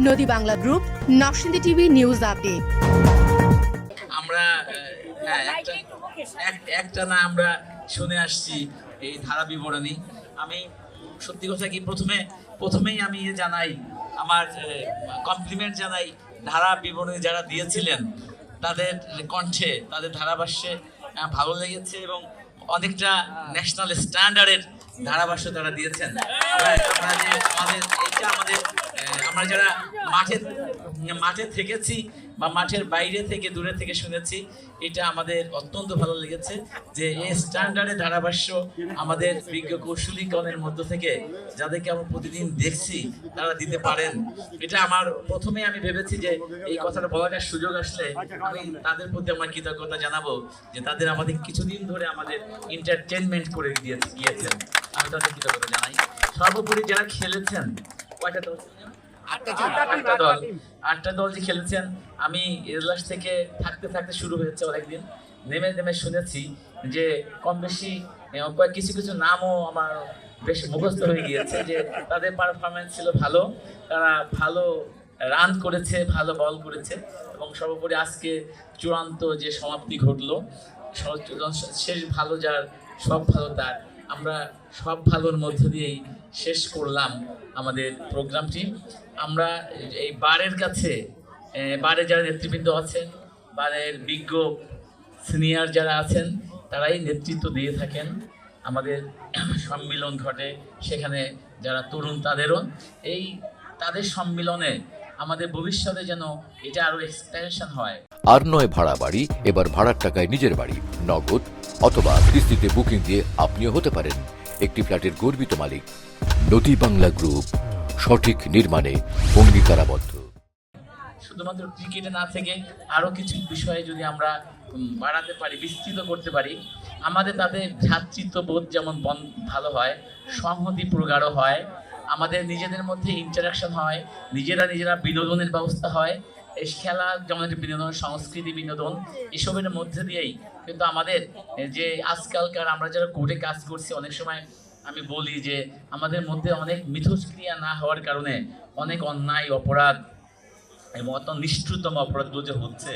নদী Bangla group, Narsingdi TV news update. আমরা হ্যাঁ একটা, এক- একটা না আমরা শুনে আসছি এই ধারা বিবরণী। আমি সত্যি কথা কি প্রথমে, প্রথমেই আমি জানাই, আমার কমপ্লিমেন্ট জানাই ধারা বিবরণী যারা দিয়েছিলেন, তাদের কণ্ঠে, তাদের ধারাভাষ্যে ভালো লেগেছে এবং অনেকটা ন্যাশনাল স্ট্যান্ডার্ডের ধারাভাষ্য তারা দিয়েছেন আমাদের এইটা আমাদের আমরা যারা মাঠে মাঠে থেকেছি বা মাঠের বাইরে থেকে, দূরে থেকে শুনেছি, এটা আমাদের অত্যন্ত ভালো লেগেছে যে এই স্ট্যান্ডার্ডের ধারাভাষ্য আমাদের বিজ্ঞ কৌশলীকরণের মধ্য থেকে যাদেরকে আমরা প্রতিদিন দেখছি, তারা দিতে পারেন। এটা আমার প্রথমে আমি ভেবেছি যে এই কথাটা বলার সুযোগ আসলে আমি তাদের প্রতি আমার কৃতজ্ঞতা জানাব যে তাদের আমাদের কিছুদিন ধরে আমাদের এন্টারটেনমেন্ট করে দিয়ে গিয়েছেন। আমি তাদের কৃতজ্ঞতা জানাই। সর্বোপরি যারা খেলেছেন, কয়টা দল আটটা দল। আটটা দল। যে খেলেছেন আমি এজলাস থেকে থাকতে থাকতে শুরু হয়েছে অনেকদিন। নেমে নেমে শুনেছি যে কম বেশি কিছু কিছু নামও আমার বেশ মুখস্থ হয়ে গিয়েছে যে তাদের পারফরমেন্স ছিল ভালো। তারা ভালো রান করেছে ভালো বল করেছে এবং সর্বোপরি আজকে চূড়ান্ত যে সমাপ্তি ঘটলো শেষ ভালো যার সব ভালো তার। আমরা সব ভালোর মধ্য দিয়েই শেষ করলাম আমাদের প্রোগ্রামটি আমরা এই বারের কাছে বারে যারা নেতৃবৃন্দ আছেন, বারের বিজ্ঞ সিনিয়র যারা আছেন, তারাই নেতৃত্ব দিয়ে থাকেন। আমাদের সম্মিলন ঘটে সেখানে যারা তরুণ, তাদেরও। এই তাদের সম্মিলনে আমাদের ভবিষ্যতে যেন এটা আরও এক্সপেনশন হয়। আর নয় ভাড়া বাড়ি, এবার ভাড়ার টাকায় নিজের বাড়ি, নগদ অথবা কিস্তিতে বুকিং দিয়ে আপনিও হতে পারেন একটি ফ্ল্যাটের গর্বিত মালিক। নদী বাংলা গ্রুপ, সঠিক নির্মাণে অঙ্গীকারাবদ্ধ। শুধুমাত্র ক্রিকেটে না থেকে আরও কিছু বিষয়ে যদি আমরা বাড়াতে পারি, বিস্তৃত করতে পারি, আমাদের তাদের ভ্রাতৃত্ববোধ যেমন ভালো হয় সংহতি প্রগাঢ় হয়, আমাদের নিজেদের মধ্যে ইন্টারাকশন হয়, নিজেরা নিজেরা বিনোদনের ব্যবস্থা হয় এই খেলা যেমন একটি বিনোদন, সংস্কৃতি বিনোদন, এসবের মধ্যে দিয়েই কিন্তু আমাদের যে আজকালকার আমরা যারা কোর্টে কাজ করছি, অনেক সময় আমি বলি যে আমাদের মধ্যে অনেক মিথস্ক্রিয়া না হওয়ার কারণে অনেক অন্যায়, অপরাধ এবং অত নিষ্ঠুরতম অপরাধগুলো যে হচ্ছে।